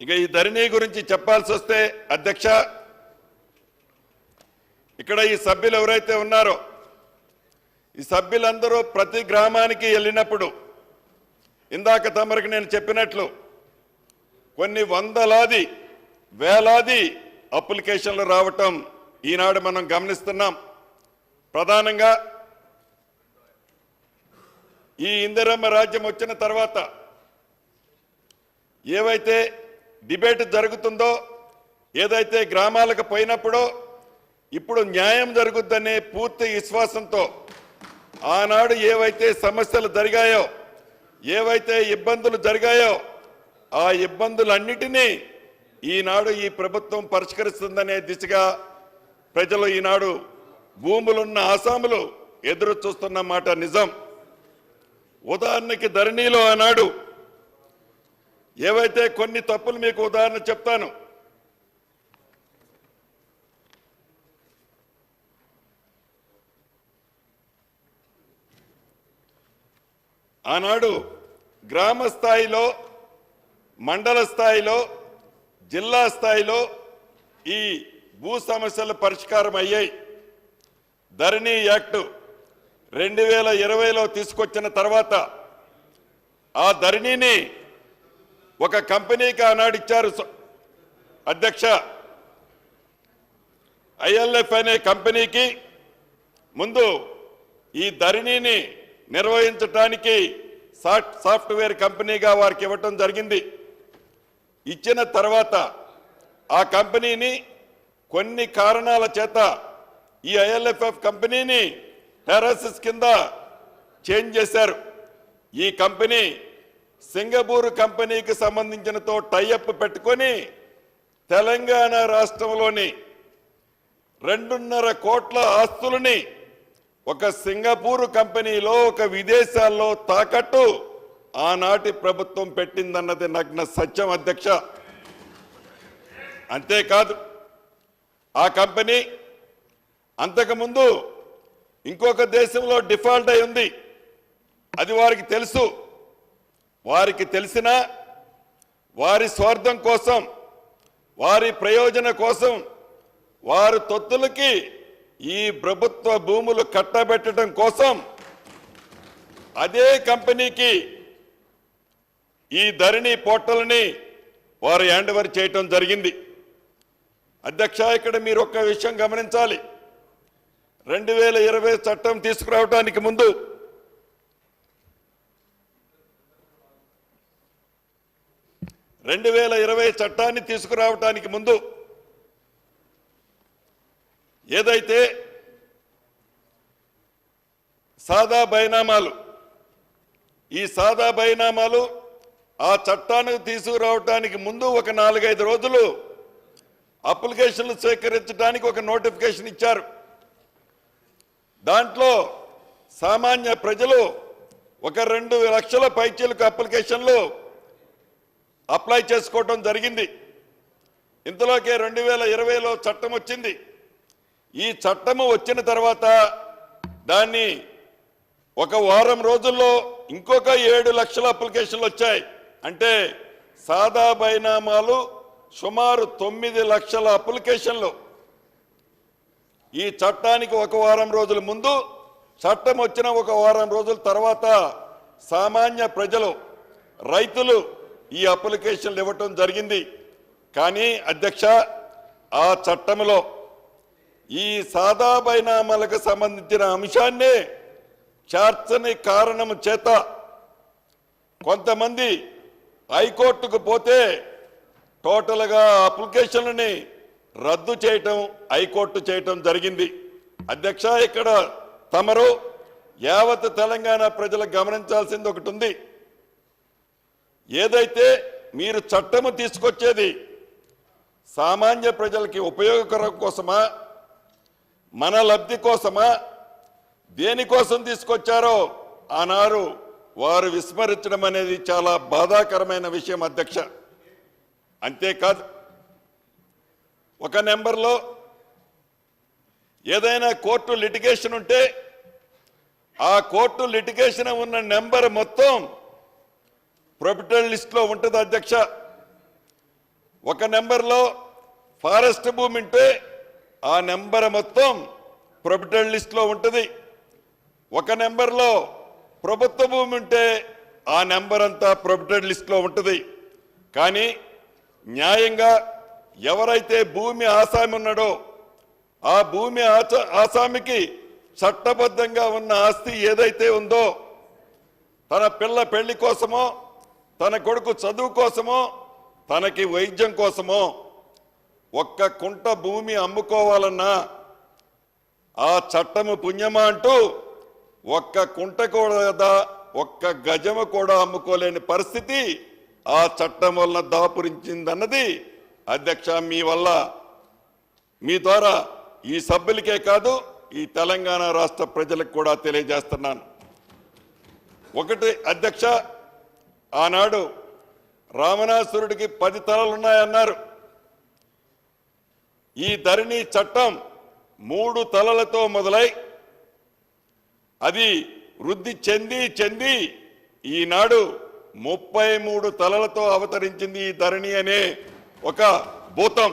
ఇక ఈ ధరణి గురించి చెప్పాల్సి వస్తే అధ్యక్ష ఇక్కడ ఈ సభ్యులు ఎవరైతే ఉన్నారో ఈ సభ్యులందరూ ప్రతి గ్రామానికి వెళ్ళినప్పుడు ఇందాక తమరికి నేను చెప్పినట్లు కొన్ని వందలాది వేలాది అప్లికేషన్లు రావటం ఈనాడు మనం గమనిస్తున్నాం. ప్రధానంగా ఈ ఇందిరమ్మ రాజ్యం వచ్చిన తర్వాత ఏవైతే డిబేట్ జరుగుతుందో ఏదైతే గ్రామాలకు పోయినప్పుడో ఇప్పుడు న్యాయం జరుగుద్దనే పూర్తి విశ్వాసంతో ఆనాడు ఏవైతే సమస్యలు జరిగాయో ఏవైతే ఇబ్బందులు జరిగాయో ఆ ఇబ్బందులన్నిటినీ ఈనాడు ఈ ప్రభుత్వం పరిష్కరిస్తుందనే దిశగా ప్రజలు ఈనాడు భూములున్న ఆసాములు ఎదురు చూస్తున్న మాట నిజం. ఉదాహరణకి ధరణిలో ఆనాడు ఏవైతే కొన్ని తప్పులు మీకు ఉదాహరణ చెప్తాను. ఆనాడు గ్రామ స్థాయిలో మండల స్థాయిలో జిల్లా స్థాయిలో ఈ భూ సమస్యల పరిష్కారం అయ్యాయి. ధరణి యాక్టు రెండు వేల ఇరవైలో తీసుకొచ్చిన తర్వాత ఆ ధరణిని ఒక కంపెనీకి ఆనాడు ఇచ్చారు అధ్యక్ష. ఐఎల్ఎఫ్ అనే కంపెనీకి ముందు ఈ ధరణిని నిర్వహించటానికి సాఫ్ట్ సాఫ్ట్వేర్ కంపెనీగా వారికి ఇవ్వటం జరిగింది. ఇచ్చిన తర్వాత ఆ కంపెనీని కొన్ని కారణాల చేత ఈ ఐఎల్ఎఫ్ఎఫ్ కంపెనీని టెరసిస్ కింద చేంజ్ చేశారు. ఈ కంపెనీ సింగపూర్ కంపెనీకి సంబంధించినతో టైఅప్ పెట్టుకొని తెలంగాణ రాష్ట్రంలోని రెండున్నర కోట్ల ఆస్తులని ఒక సింగపూర్ కంపెనీలో ఒక విదేశాల్లో తాకట్టు ఆనాటి ప్రభుత్వం పెట్టిందన్నది నగ్న సత్యం అధ్యక్ష. అంతేకాదు ఆ కంపెనీ అంతకుముందు ఇంకొక దేశంలో డిఫాల్ట్ అయి ఉంది. అది వారికి తెలుసు. వారికి తెలిసిన వారి స్వార్థం కోసం వారి ప్రయోజన కోసం వారి తొత్తులకి ఈ ప్రభుత్వ భూములు కట్టబెట్టడం కోసం అదే కంపెనీకి ఈ ధరణి పోర్టల్ని వారు హ్యాండ్ ఓవర్ చేయటం జరిగింది. అధ్యక్ష ఇక్కడ మీరు ఒక్క విషయం గమనించాలి. రెండు వేల ఇరవై చట్టం తీసుకురావడానికి ముందు రెండు వేల ఇరవై చట్టాన్ని తీసుకురావటానికి ముందు ఏదైతే సాదా బైనామాలు ఈ సాదా బైనామాలు ఆ చట్టానికి తీసుకురావటానికి ముందు ఒక నాలుగైదు రోజులు అప్లికేషన్లు స్వీకరించడానికి ఒక నోటిఫికేషన్ ఇచ్చారు. దాంట్లో సామాన్య ప్రజలు ఒక రెండు లక్షల పైచీలకు అప్లికేషన్లు అప్లై చేసుకోవటం జరిగింది. ఇంతలోకే రెండు వేల ఇరవైలో చట్టం వచ్చింది. ఈ చట్టము వచ్చిన తర్వాత దాన్ని ఒక వారం రోజుల్లో ఇంకొక ఏడు లక్షల అప్లికేషన్లు వచ్చాయి. అంటే సాదా బైనామాలు సుమారు తొమ్మిది లక్షల అప్లికేషన్లు. ఈ చట్టానికి ఒక వారం రోజుల ముందు చట్టం వచ్చిన ఒక వారం రోజుల తర్వాత సామాన్య ప్రజలు రైతులు ఈ అప్లికేషన్లు ఇవ్వటం జరిగింది. కానీ అధ్యక్ష ఆ చట్టంలో ఈ సాదా బైనామాలకు సంబంధించిన అంశాన్నే చేర్చని కారణం చేత కొంతమంది హైకోర్టుకు పోతే టోటల్గా అప్లికేషన్లని రద్దు చేయటం హైకోర్టు చేయటం జరిగింది. అధ్యక్ష ఇక్కడ తమరు యావత్ తెలంగాణ ప్రజలు గమనించాల్సింది ఒకటి ఉంది. ఏదైతే మీరు చట్టము తీసుకొచ్చేది సామాన్య ప్రజలకి ఉపయోగకరం కోసమా మన లబ్ధి కోసమా దేనికోసం తీసుకొచ్చారో ఆనాడు వారు విస్మరించడం అనేది చాలా బాధాకరమైన విషయం అధ్యక్ష. అంతేకాదు ఒక నెంబర్లో ఏదైనా కోర్టు లిటిగేషన్ ఉంటే ఆ కోర్టు లిటిగేషన్ ఉన్న నెంబర్ మొత్తం ప్రొఫిటల్ లిస్ట్లో ఉంటుంది అధ్యక్ష. ఒక నెంబర్లో ఫారెస్ట్ భూమి ఉంటే ఆ నెంబర్ మొత్తం ప్రొపిటల్ లిస్ట్లో ఉంటుంది. ఒక నెంబర్లో ప్రభుత్వ భూమి ఉంటే ఆ నెంబర్ అంతా ప్రొపిటెడ్ లిస్ట్లో ఉంటుంది. కానీ న్యాయంగా ఎవరైతే భూమి ఆసామి ఉన్నాడో ఆ భూమి ఆసామికి చట్టబద్ధంగా ఉన్న ఆస్తి ఏదైతే ఉందో తన పిల్ల పెళ్ళి కోసమో తన కొడుకు చదువు కోసమో తనకి వైద్యం కోసమో ఒక్క కుంట భూమి అమ్ముకోవాలన్నా ఆ చట్టము పుణ్యమా అంటూ ఒక్క కుంట కూడా ఒక్క గజము కూడా అమ్ముకోలేని పరిస్థితి ఆ చట్టం వలన దాపురించిందన్నది అధ్యక్ష మీ వల్ల. మీ ద్వారా ఈ సభ్యులకే కాదు ఈ తెలంగాణ రాష్ట్ర ప్రజలకు కూడా తెలియజేస్తున్నాను. ఒకటి అధ్యక్ష ఆనాడు రామనాసురుడికి పది తలలున్నాయన్నారు. ఈ ధరణి చట్టం మూడు తలలతో మొదలై అది వృద్ధి చెంది చెంది ఈనాడు ముప్పై మూడు తలలతో అవతరించింది ఈ ధరణి అనే ఒక భూతం.